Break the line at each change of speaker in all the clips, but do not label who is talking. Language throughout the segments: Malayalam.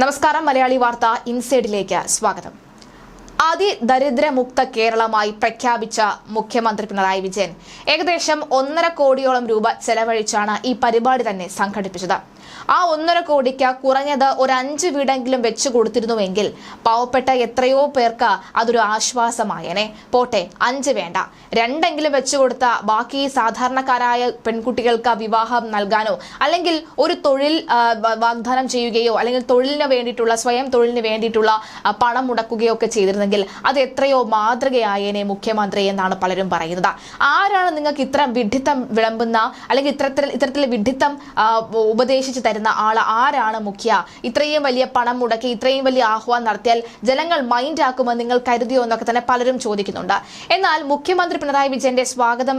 നമസ്കാരം മലയാളി വാർത്ത ഇൻസൈഡിലേക്ക് സ്വാഗതം. അതിദരിദ്രമുക്ത കേരളമായി പ്രഖ്യാപിച്ച മുഖ്യമന്ത്രി പിണറായി വിജയൻ ഏകദേശം ഒന്നര കോടിയോളം രൂപ ചെലവഴിച്ചാണ് ഈ പരിപാടി തന്നെ സംഘടിപ്പിച്ചത്. ആ ഒന്നര കോടിക്ക് കുറഞ്ഞത് ഒരു അഞ്ച് വീടെങ്കിലും വെച്ചു കൊടുത്തിരുന്നുവെങ്കിൽ പാവപ്പെട്ട എത്രയോ പേർക്ക് അതൊരു ആശ്വാസമായേനെ. പോട്ടെ അഞ്ച് വേണ്ട. രണ്ടെങ്കിലും വെച്ചു കൊടുത്ത ബാക്കി സാധാരണക്കാരായ പെൺകുട്ടികൾക്ക് വിവാഹം നൽകാനോ അല്ലെങ്കിൽ ഒരു തൊഴിൽ വാഗ്ദാനം ചെയ്യുകയോ അല്ലെങ്കിൽ തൊഴിലിന് വേണ്ടിയിട്ടുള്ള സ്വയം തൊഴിലിന് വേണ്ടിയിട്ടുള്ള പണം മുടക്കുകയോ ഒക്കെ ചെയ്തിരുന്നെങ്കിൽ അത് എത്രയോ മാതൃകയായേനെ മുഖ്യമന്ത്രി എന്നാണ് പലരും പറയുന്നത്. ആരാണ് നിങ്ങൾക്ക് ഇത്തരം വിഡിത്തം വിളമ്പുന്ന അല്ലെങ്കിൽ ഇത്തരത്തിൽ ഇത്തരത്തിൽ വിഡിത്തം ആ, ഉപദേശിച്ച് തരുന്ന ആൾ ആരാണ് മുഖ്യ? ഇത്രയും വലിയ പണം മുടക്കി ഇത്രയും വലിയ ആഹ്വാനം നടത്തിയാൽ ജനങ്ങൾ മൈൻഡ് ആക്കുമെന്ന് നിങ്ങൾ കരുതിയോ എന്നൊക്കെ തന്നെ പലരും ചോദിക്കുന്നുണ്ട്. എന്നാൽ മുഖ്യമന്ത്രി പിണറായി വിജയന്റെ സ്വാഗതം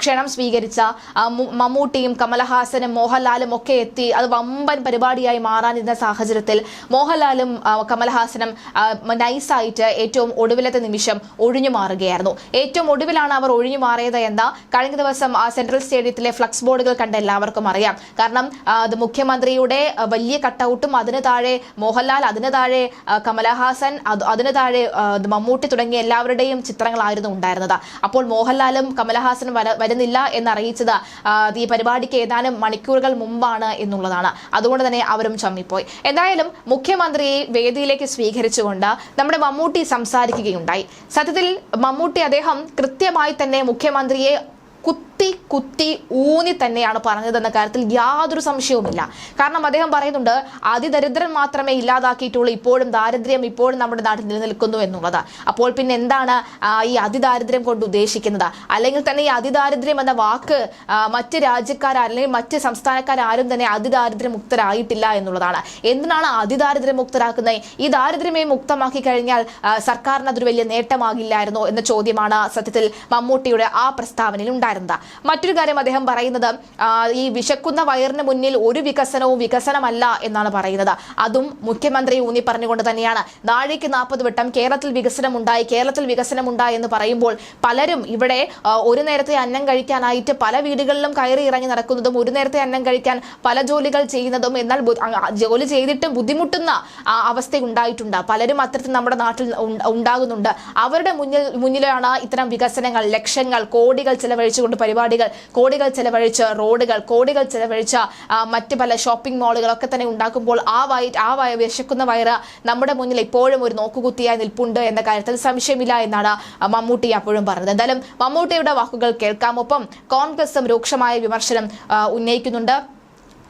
ക്ഷണം സ്വീകരിച്ച മമ്മൂട്ടിയും കമലഹാസനും മോഹൻലാലും ഒക്കെ എത്തി അത് വമ്പൻ പരിപാടിയായി മാറാനിരുന്ന സാഹചര്യത്തിൽ മോഹൻലാലും കമൽഹാസനും നൈസായിട്ട് ഏറ്റവും ഒടുവിലത്തെ നിമിഷം ഒഴിഞ്ഞു മാറുകയായിരുന്നു. ഏറ്റവും ഒടുവിലാണ് അവർ ഒഴിഞ്ഞു മാറിയത് എന്ന കഴിഞ്ഞ ദിവസം സെൻട്രൽ സ്റ്റേഡിയത്തിലെ ഫ്ലക്സ് ബോർഡുകൾ കണ്ട എല്ലാവർക്കും അറിയാം. കാരണം അത് മുഖ്യമന്ത്രിയുടെ വലിയ കട്ടൗട്ടും അതിന് താഴെ മോഹൻലാൽ അതിന് താഴെ കമലഹാസൻ അതിന് താഴെ മമ്മൂട്ടി തുടങ്ങിയ എല്ലാവരുടെയും ചിത്രങ്ങളായിരുന്നു ഉണ്ടായിരുന്നത്. അപ്പോൾ മോഹൻലാലും കമലഹാസനും വര- വരുന്നില്ല എന്നറിയിച്ചത് ഈ പരിപാടിക്ക് ഏതാനും മണിക്കൂറുകൾ മുമ്പാണ് എന്നുള്ളതാണ്. അതുകൊണ്ട് തന്നെ അവരും ചമ്മിപ്പോയി. എന്തായാലും മുഖ്യമന്ത്രിയെ വേദിയിലേക്ക് സ്വീകരിച്ചുകൊണ്ട് നമ്മുടെ മമ്മൂട്ടി സംസാരിക്കുകയുണ്ടായി. സത്യത്തിൽ മമ്മൂട്ടി അദ്ദേഹം കൃത്യമായി തന്നെ മുഖ്യമന്ത്രിയെ കുത്തി കുത്തി കുത്തി ഊന്നി തന്നെയാണ് പറഞ്ഞതെന്ന കാര്യത്തിൽ യാതൊരു സംശയവുമില്ല. കാരണം അദ്ദേഹം പറയുന്നുണ്ട് അതിദരിദ്രൻ മാത്രമേ ഇല്ലാതാക്കിയിട്ടുള്ളൂ ഇപ്പോഴും ദാരിദ്ര്യം ഇപ്പോഴും നമ്മുടെ നാട്ടിൽ നിലനിൽക്കുന്നു എന്നുള്ളത്. അപ്പോൾ പിന്നെ എന്താണ് ഈ അതിദാരിദ്ര്യം കൊണ്ട് ഉദ്ദേശിക്കുന്നത്? അല്ലെങ്കിൽ തന്നെ ഈ അതിദാരിദ്ര്യം എന്ന വാക്ക് മറ്റ് രാജ്യക്കാർ അല്ലെങ്കിൽ മറ്റ് സംസ്ഥാനക്കാരും തന്നെ അതിദാരിദ്ര്യം മുക്തരായിട്ടില്ല എന്നുള്ളതാണ്. എന്തിനാണ് അതിദാരിദ്ര്യം മുക്തരാക്കുന്നത്? ഈ ദാരിദ്ര്യമേ മുക്തമാക്കി കഴിഞ്ഞാൽ സർക്കാരിന് അതൊരു വലിയ നേട്ടമാകില്ലായിരുന്നോ എന്ന ചോദ്യമാണ് സത്യത്തിൽ മമ്മൂട്ടിയുടെ ആ പ്രസ്താവനയിൽ ഉണ്ടായിരുന്നത്. മറ്റൊരു കാര്യം അദ്ദേഹം പറയുന്നത് ഈ വിശക്കുന്ന വയറിന് മുന്നിൽ ഒരു വികസനവും വികസനമല്ല എന്നാണ് പറയുന്നത്. അതും മുഖ്യമന്ത്രി ഊന്നി പറഞ്ഞുകൊണ്ട് തന്നെയാണ്. നാഴേക്ക് നാൽപ്പത് വട്ടം കേരളത്തിൽ വികസനമുണ്ടായി കേരളത്തിൽ വികസനമുണ്ടായി എന്ന് പറയുമ്പോൾ പലരും ഇവിടെ ഒരു നേരത്തെ അന്നം കഴിക്കാനായിട്ട് പല വീടുകളിലും കയറി ഇറങ്ങി നടക്കുന്നതും ഒരു നേരത്തെ അന്നം കഴിക്കാൻ പല ജോലികൾ ചെയ്യുന്നതും എന്നാൽ ജോലി ചെയ്തിട്ടും ബുദ്ധിമുട്ടുന്ന അവസ്ഥ ഉണ്ടായിട്ടുണ്ട്. പലരും അത്തരത്തിൽ നമ്മുടെ നാട്ടിൽ ഉണ്ട- ഉണ്ടാകുന്നുണ്ട്. അവരുടെ മുന്നിൽ മുന്നിലാണ് ഇത്തരം വികസനങ്ങൾ ലക്ഷങ്ങൾ കോടികൾ ചെലവഴിച്ചുകൊണ്ട് പരിപാടികൾ കോടികൾ ചെലവഴിച്ച് റോഡുകൾ കോടികൾ ചെലവഴിച്ച മറ്റ് പല ഷോപ്പിംഗ് മാളുകളൊക്കെ തന്നെ ഉണ്ടാക്കുമ്പോൾ ആ വയ ആ വയ വിശക്കുന്ന വയറ് നമ്മുടെ മുന്നിൽ ഇപ്പോഴും ഒരു നോക്കുകുത്തിയായി നിൽപ്പുണ്ട് എന്ന കാര്യത്തിൽ സംശയമില്ല എന്നാണ് മമ്മൂട്ടി അപ്പോഴും പറഞ്ഞത്. എന്തായാലും മമ്മൂട്ടിയുടെ വാക്കുകൾ കേൾക്കാം. ഒപ്പം കോൺഗ്രസും രൂക്ഷമായ വിമർശനം ഉന്നയിക്കുന്നുണ്ട്.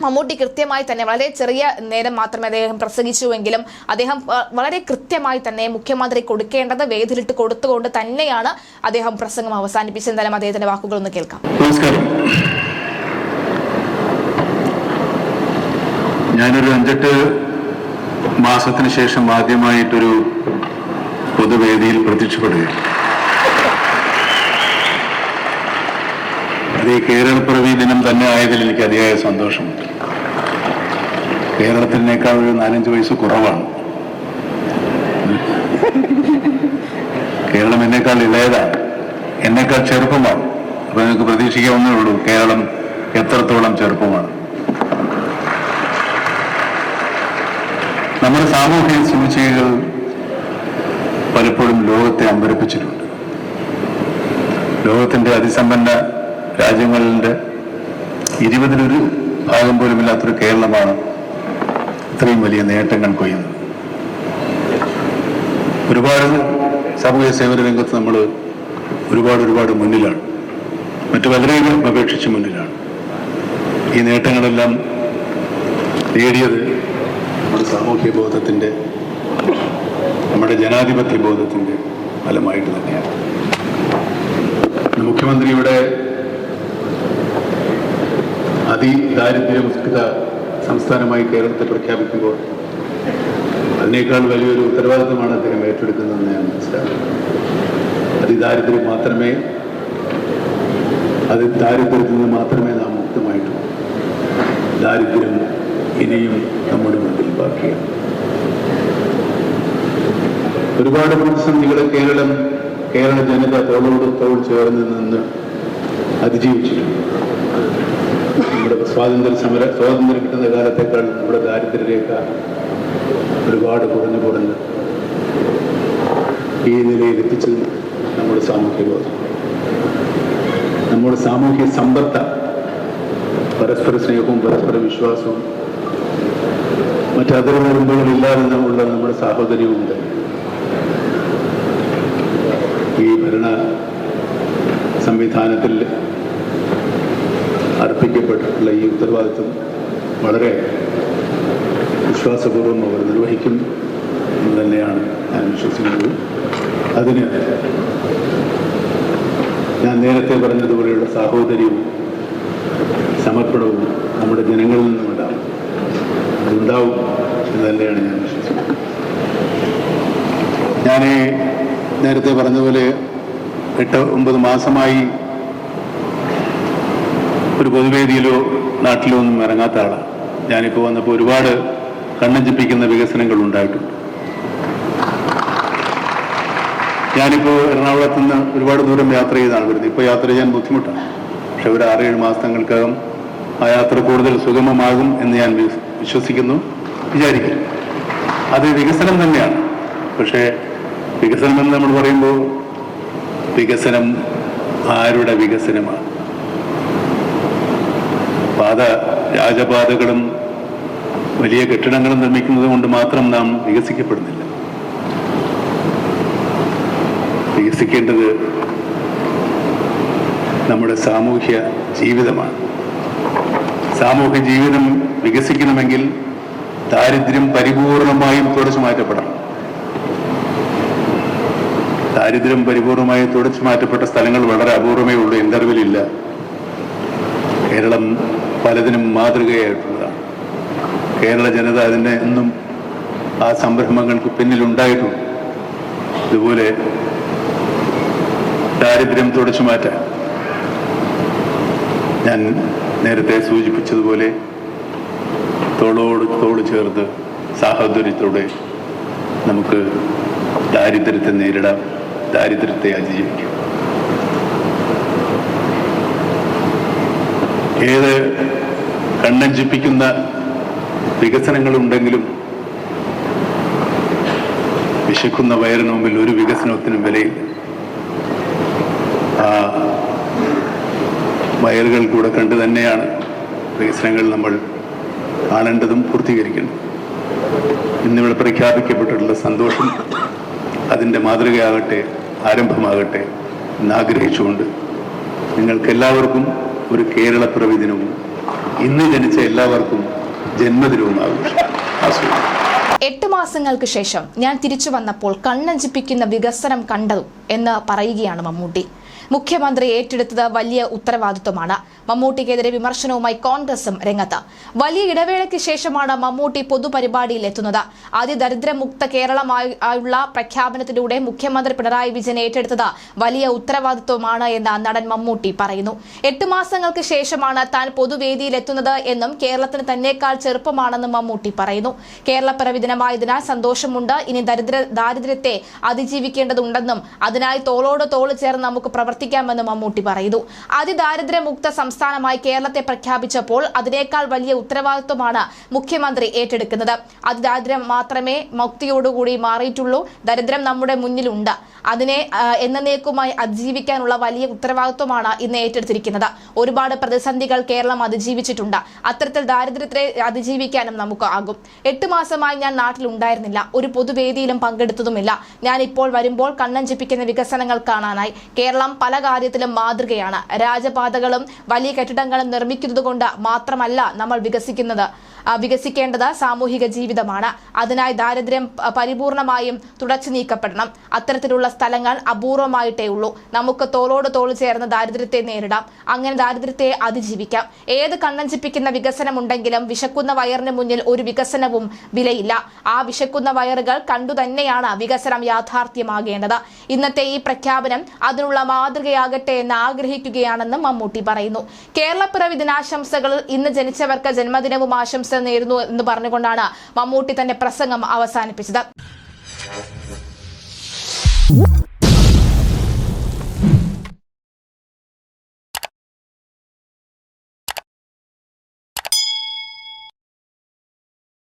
മമ്മൂട്ടി കൃത്യമായി തന്നെ വളരെ ചെറിയ നേരം മാത്രമേ അദ്ദേഹം പ്രസംഗിച്ചുവെങ്കിലും അദ്ദേഹം വളരെ കൃത്യമായി തന്നെ മുഖ്യമന്ത്രി കൊടുക്കേണ്ടത് വേദിലിട്ട് കൊടുത്തുകൊണ്ട് തന്നെയാണ് അദ്ദേഹം പ്രസംഗം അവസാനിപ്പിച്ചത്. എന്തായാലും അദ്ദേഹത്തിന്റെ വാക്കുകൾ ഒന്ന് കേൾക്കാം.
നമസ്കാരം. ഞാനൊരു അഞ്ചെട്ട് മാസത്തിന് ശേഷം ആദ്യമായിട്ടൊരു പൊതുവേദിയിൽ പ്രത്യക്ഷപ്പെടുകയാണ്. ഈ കേരളപ്പിറവി ദിനം തന്നെ ആയതിൽ എനിക്ക് അതിയായ സന്തോഷമുണ്ട്. കേരളത്തിനേക്കാൾ ഒരു നാലഞ്ച് വയസ്സ് കുറവാണ്. കേരളം എന്നേക്കാൾ ഇളയതാണ്. എന്നേക്കാൾ ചെറുപ്പമാണ്. അപ്പൊ നിങ്ങൾക്ക് പ്രതീക്ഷിക്കാവുന്നേ ഉള്ളൂ കേരളം എത്രത്തോളം ചെറുപ്പമാണ്. നമ്മുടെ സാമൂഹിക സൂചികകൾ പലപ്പോഴും ലോകത്തെ അമ്പരപ്പിച്ചിട്ടുണ്ട്. ലോകത്തിന്റെ അതിസമ്പന്ന രാജ്യങ്ങളുടെ ഇരുപതിലൊരു ഭാഗം പോലും ഇല്ലാത്തൊരു കേരളമാണ് ഇത്രയും വലിയ നേട്ടങ്ങൾ കൊയ്യുന്നത് ഒരുപാട് സാമൂഹ്യ സേവന രംഗത്ത് നമ്മൾ ഒരുപാട് ഒരുപാട് മുന്നിലാണ്. മറ്റു പലരെയും അപേക്ഷിച്ച് മുന്നിലാണ്. ഈ നേട്ടങ്ങളെല്ലാം നേടിയത് നമ്മുടെ സാമൂഹ്യ ബോധത്തിന്റെ നമ്മുടെ ജനാധിപത്യ ബോധത്തിന്റെ ഫലമായിട്ട് തന്നെയാണ്. മുഖ്യമന്ത്രിയുടെ അതിദാരിദ്ര്യമുക്ത സംസ്ഥാനമായി കേരളത്തെ പ്രഖ്യാപിക്കുമ്പോൾ അതിനേക്കാൾ വലിയൊരു ഉത്തരവാദിത്തമാണ് അദ്ദേഹം ഏറ്റെടുക്കുന്നതെന്ന് ഞാൻ മനസ്സിലാക്കുന്നു. അതിദാരിദ്ര്യം മാത്രമേ അത് ദാരിദ്ര്യത്തിൽ നിന്ന് മാത്രമേ നാം മുക്തമായിട്ടുള്ളൂ. ദാരിദ്ര്യം ഇനിയും നമ്മുടെ മുമ്പിൽ ബാക്കിയാണ്. ഒരുപാട് പ്രതിസന്ധികളെ കേരളം കേരള ജനത തോളോട് ചേർന്ന് നിന്ന് അതിജീവിച്ചിട്ടുണ്ട്. സ്വാതന്ത്ര്യ സമര സ്വാതന്ത്ര്യം കിട്ടുന്ന കാലത്തേക്കാൾ നമ്മുടെ ദാരിദ്ര്യരേഖ ഒരുപാട് കുറഞ്ഞു കുറഞ്ഞ് ഈ നിലയിൽ എത്തിച്ചത് നമ്മുടെ സാമൂഹ്യ ബോധം. നമ്മുടെ സാമൂഹ്യ സമ്പത്ത പരസ്പര സ്നേഹവും പരസ്പര വിശ്വാസവും മറ്റതിർവരമ്പുകളില്ലാതെ ഉള്ള നമ്മുടെ സാഹോദര്യവും ഉണ്ട് ഈ ഭരണ സംവിധാനത്തിൽ അർപ്പിക്കപ്പെട്ടിട്ടുള്ള ഈ ഉത്തരവാദിത്വം വളരെ വിശ്വാസപൂർവം അവർ നിർവഹിക്കും എന്ന് തന്നെയാണ് ഞാൻ വിശ്വസിക്കുന്നത്. അതിന് ഞാൻ നേരത്തെ പറഞ്ഞതുപോലെയുള്ള സാഹോദര്യവും സമർപ്പണവും നമ്മുടെ ജനങ്ങളിൽ നിന്നും ഉണ്ടാവും അതുണ്ടാവും എന്ന് തന്നെയാണ് ഞാൻ വിശ്വസിക്കുന്നത്. ഞാൻ നേരത്തെ പറഞ്ഞതുപോലെ എട്ട് ഒമ്പത് മാസമായി ഒരു പൊതുവേദിയിലോ നാട്ടിലോ ഒന്നും ഇറങ്ങാത്ത ആളാണ് ഞാനിപ്പോൾ വന്നപ്പോൾ ഒരുപാട് കണ്ണഞ്ചിപ്പിക്കുന്ന വികസനങ്ങൾ ഉണ്ടായിട്ടുണ്ട്. ഞാനിപ്പോൾ എറണാകുളത്ത് നിന്ന് ഒരുപാട് ദൂരം യാത്ര ചെയ്താണ് വരുന്നത്. ഇപ്പോൾ യാത്ര ചെയ്യാൻ ബുദ്ധിമുട്ടാണ്. പക്ഷെ ഒരു ആറേഴ് മാസങ്ങൾക്കകം ആ യാത്ര കൂടുതൽ സുഗമമാകും എന്ന് ഞാൻ വിശ്വ- വിശ്വസിക്കുന്നു വിചാരിക്കുന്നു. അത് വികസനം തന്നെയാണ്. പക്ഷേ വികസനം എന്ന് നമ്മൾ പറയുമ്പോൾ വികസനം ആരുടെ വികസനമാണ്? പാത രാജപാതകളും വലിയ കെട്ടിടങ്ങളും നിർമ്മിക്കുന്നത് കൊണ്ട് മാത്രം നാം വികസിക്കപ്പെടുന്നില്ല. വികസിക്കേണ്ടത് നമ്മുടെ സാമൂഹ്യ ജീവിതമാണ്. സാമൂഹ്യ ജീവിതം വികസിക്കണമെങ്കിൽ ദാരിദ്ര്യം പരിപൂർണമായും തുടച്ചു മാറ്റപ്പെടണം. ദാരിദ്ര്യം പരിപൂർണമായും തുടച്ചു മാറ്റപ്പെട്ട സ്ഥലങ്ങൾ വളരെ അപൂർവമേ ഉള്ളൂ. ഇന്റർവെലില്ല കേരളം പലതിനും മാതൃകയായിട്ടുള്ളതാണ്. കേരള ജനത അതിനെ എന്നും ആ സംരംഭങ്ങൾക്ക് പിന്നിലുണ്ടായിട്ടുണ്ട്. ഇതുപോലെ ദാരിദ്ര്യം തുടച്ചു മാറ്റാൻ. ഞാൻ നേരത്തെ സൂചിപ്പിച്ചതുപോലെ തോളോട് തോൾ ചേർത്ത് സാഹോദര്യത്തോടെ നമുക്ക് ദാരിദ്ര്യത്തെ നേരിടാം. ദാരിദ്ര്യത്തെ അതിജീവിക്കാം. ഏത് കണ്ണഞ്ചിപ്പിക്കുന്ന വികസനങ്ങളുണ്ടെങ്കിലും വിശക്കുന്ന വയറിന് മുമ്പിൽ ഒരു വികസനത്തിനും വിലയില്ല. ആ വയറുകൾ കൂടെ കണ്ടു തന്നെയാണ് വികസനങ്ങൾ നമ്മൾ കാണേണ്ടതും പൂർത്തീകരിക്കേണ്ടതും. ഇന്നിവിടെ പ്രഖ്യാപിക്കപ്പെട്ടിട്ടുള്ള സന്തോഷം അതിന്റെ മാതൃകയാകട്ടെ ആരംഭമാകട്ടെ എന്നാഗ്രഹിച്ചുകൊണ്ട് നിങ്ങൾക്കെല്ലാവർക്കും ഒരു കേരളപ്പിറവി ദിനവും ഇന്ന് ജനിച്ച എല്ലാവർക്കും ജന്മദിനവും ആഘോഷിക്കാം
എട്ട് മാസങ്ങൾക്ക് ശേഷം ഞാൻ തിരിച്ചു വന്നപ്പോൾ കണ്ണഞ്ചിപ്പിക്കുന്ന വികസനം കണ്ടതു എന്ന് പറയുകയാണ് മമ്മൂട്ടി. മുഖ്യമന്ത്രി ഏറ്റെടുത്തത് വലിയ ഉത്തരവാദിത്വമാണ്. മമ്മൂട്ടിക്കെതിരെ വിമർശനവുമായി കോൺഗ്രസും രംഗത്ത്. വലിയ ഇടവേളയ്ക്ക് ശേഷമാണ് മമ്മൂട്ടി പൊതുപരിപാടിയിൽ എത്തുന്നത്. അതിദരിദ്രമുക്ത ദരിദ്രമുക്ത കേരളമായുള്ള പ്രഖ്യാപനത്തിലൂടെ മുഖ്യമന്ത്രി പിണറായി വിജയൻ ഏറ്റെടുത്തത് വലിയ ഉത്തരവാദിത്വമാണ് എന്ന് നടൻ മമ്മൂട്ടി പറയുന്നു. എട്ട് മാസങ്ങൾക്ക് ശേഷമാണ് താൻ പൊതുവേദിയിൽ എത്തുന്നത് എന്നും കേരളത്തിന് തന്നെക്കാൾ ചെറുപ്പമാണെന്നും മമ്മൂട്ടി പറയുന്നു. കേരളപ്പിറവി ദിനമായതിനാൽ സന്തോഷമുണ്ട്. ഇനി ദരിദ്ര ദാരിദ്ര്യത്തെ അതിജീവിക്കേണ്ടതുണ്ടെന്നും അതിനായി തോളോട് തോൾ ചേർന്ന് നമുക്ക് പ്രവർത്തിക്കാമെന്നും മമ്മൂട്ടി പറയുന്നു. അതിദാരിദ്ര്യമുക്ത സംസ്ഥാനമായി കേരളത്തെ പ്രഖ്യാപിച്ചപ്പോൾ അതിനേക്കാൾ വലിയ ഉത്തരവാദിത്വമാണ് മുഖ്യമന്ത്രി ഏറ്റെടുക്കുന്നത്. അതിദാരിദ്ര്യം മാത്രമേ മുക്തിയോടുകൂടി മാറിയിട്ടുള്ളൂ. ദരിദ്രം നമ്മുടെ മുന്നിലുണ്ട്. അതിനെ എന്നേക്കുമായി അതിജീവിക്കാനുള്ള വലിയ ഉത്തരവാദിത്വമാണ് ഇന്ന് ഏറ്റെടുത്തിരിക്കുന്നത്. ഒരുപാട് പ്രതിസന്ധികൾ കേരളം അതിജീവിച്ചിട്ടുണ്ട്. അത്തരത്തിൽ ദാരിദ്ര്യത്തെ അതിജീവിക്കാനും നമുക്ക് ആകും. എട്ട് മാസമായി ഞാൻ നാട്ടിലുണ്ടായിരുന്നില്ല. ഒരു പൊതുവേദിയിലും പങ്കെടുത്തതുമില്ല. ഞാൻ ഇപ്പോൾ വരുമ്പോൾ കണ്ണഞ്ചിപ്പിക്കുന്ന വികസനങ്ങൾ കാണാനായി. കേരളം പല കാര്യത്തിലും മാതൃകയാണ്. രാജപാതകളും വലിയ കെട്ടിടങ്ങളും നിർമ്മിക്കുന്നത് കൊണ്ട് മാത്രമല്ല നമ്മൾ വികസിക്കുന്നത്. വികസിക്കേണ്ടത് സാമൂഹിക ജീവിതമാണ്. അതിനായി ദാരിദ്ര്യം പരിപൂർണമായും തുടച്ചു നീക്കപ്പെടണം. അത്തരത്തിലുള്ള സ്ഥലങ്ങൾ അപൂർവമായിട്ടേ ഉള്ളൂ. നമുക്ക് തോളോട് തോൾ ചേർന്ന് ദാരിദ്ര്യത്തെ നേരിടാം. അങ്ങനെ ദാരിദ്ര്യത്തെ അതിജീവിക്കാം. ഏത് കണ്ണഞ്ചിപ്പിക്കുന്ന വികസനമുണ്ടെങ്കിലും വിശക്കുന്ന വയറിന് മുന്നിൽ ഒരു വികസനവും വിലയില്ല. ആ വിശക്കുന്ന വയറുകൾ കണ്ടു തന്നെയാണ് വികസനം യാഥാർത്ഥ്യമാകേണ്ടത്. ഇന്നത്തെ ഈ പ്രഖ്യാപനം അതിനുള്ള മാതൃകയാകട്ടെ എന്ന് ആഗ്രഹിക്കുകയാണെന്നും മമ്മൂട്ടി പറയുന്നു. കേരളപ്പിറവി ദിനാശംസകളിൽ ഇന്ന് ജനിച്ചവർക്ക് ജന്മദിനവും ആശംസ നേരുന്നു എന്ന് പറഞ്ഞുകൊണ്ടാണ് മമ്മൂട്ടി തന്റെ പ്രസംഗം അവസാനിപ്പിച്ചത്.